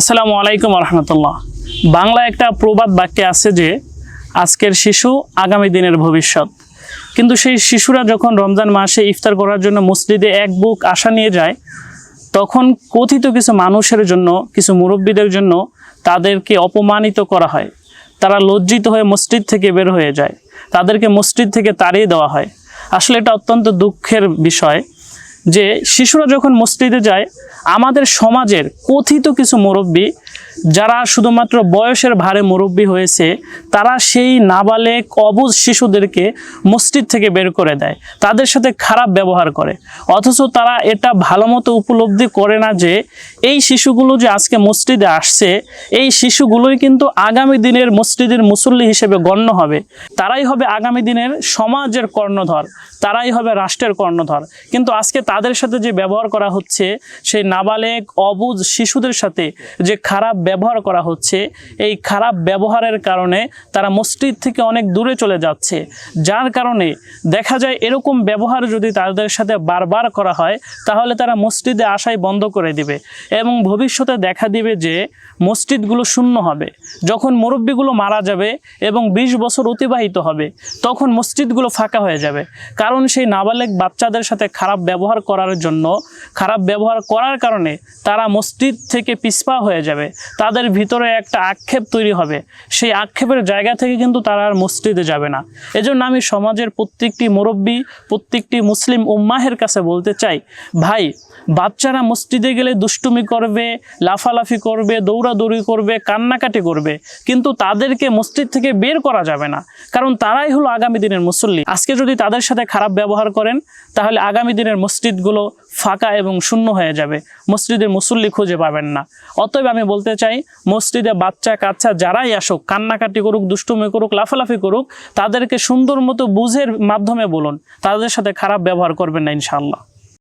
আসসালামু আলাইকুম রহমতুল্লাহ বাংলা একটা প্রবাদ বাক্যে আছে যে, আজকের শিশু আগামী দিনের ভবিষ্যৎ। কিন্তু সেই শিশুরা যখন রমজান মাসে ইফতার করার জন্য মসজিদে এক বুক আশা নিয়ে যায়, তখন কথিত কিছু মানুষের জন্য, কিছু মুরব্বীদের জন্য তাদেরকে অপমানিত করা হয়। তারা লজ্জিত হয়ে মসজিদ থেকে বের হয়ে যায়। তাদেরকে মসজিদ থেকে তাড়িয়ে দেওয়া হয়। আসলে এটা অত্যন্ত দুঃখের বিষয়। যে শিশুরা যখন মসজিদে যায়, আমাদের সমাজের কথিত কিছু মুরব্বী, যারা শুধুমাত্র বয়সের ভারে মুরব্বী হয়েছে, তারা সেই নাবালেক অবুজ শিশুদেরকে মসজিদ থেকে বের করে দেয়। তাদের সাথে খারাপ ব্যবহার করে। অথচ তারা এটা ভালো মতো উপলব্ধি করে না যে, এই শিশুগুলো যে আজকে মসজিদে আসছে, এই শিশুগুলোই কিন্তু আগামী দিনের মসজিদের মুসল্লি হিসেবে গণ্য হবে। তারাই হবে আগামী দিনের সমাজের কর্ণধর। তারাই হবে রাষ্ট্রের কর্ণধর। কিন্তু আজকে তাদের সাথে যে ব্যবহার করা হচ্ছে, সেই নাবালেক অবুজ শিশুদের সাথে যে খারাপ ব্যবহার করা হচ্ছে, এই খারাপ ব্যবহারের কারণে তারা মসজিদ থেকে অনেক দূরে চলে যাচ্ছে। যার কারণে দেখা যায় এরকম ব্যবহার যদি তাদের সাথে বারবার করা হয়, তাহলে তারা মসজিদে আসাই বন্ধ করে দিবে এবং ভবিষ্যতে দেখা দিবে যে মসজিদগুলো শূন্য হবে। যখন মুরব্বীগুলো মারা যাবে এবং ২০ বছর অতিবাহিত হবে, তখন মসজিদগুলো ফাঁকা হয়ে যাবে। কারণ সেই নাবালেক বাচ্চাদের সাথে খারাপ ব্যবহার করার জন্য, খারাপ ব্যবহার করার কারণে তারা মসজিদ থেকে পিছপা হয়ে যাবে। তাদের ভিতরে একটা আক্ষেপ তৈরি হবে। সেই আক্ষেপের জায়গা থেকে কিন্তু তারা আর মসজিদে যাবে না। এজন্য আমি সমাজের প্রত্যেকটি মুরব্বী, প্রত্যেকটি মুসলিম উম্মাহের কাছে বলতে চাই, ভাই, বাচ্চারা মসজিদে গেলে দুষ্টুমি করবে, লাফালাফি করবে, দৌড়াদৌড়ি করবে, কান্নাকাটি করবে, কিন্তু তাদেরকে মসজিদ থেকে বের করা যাবে না। কারণ তারাই হলো আগামী দিনের মুসল্লি। আজকে যদি তাদের সাথে খারাপ ব্যবহার করেন, তাহলে আগামী দিনের মসজিদগুলো ফাঁকা এবং শূন্য হয়ে যাবে। মসজিদের মুসল্লি খুঁজে পাবেন না। অতএব আমি বলতে চাই, মসজিদে বাচ্চা কাচ্চা যারাই আসুক, কান্নাকাটি করুক, দুষ্টুমি করুক, লাফালাফি করুক, তাদেরকে সুন্দর মতো বুঝের মাধ্যমে বলুন। তাদের সাথে খারাপ ব্যবহার করবেন না ইনশাআল্লাহ।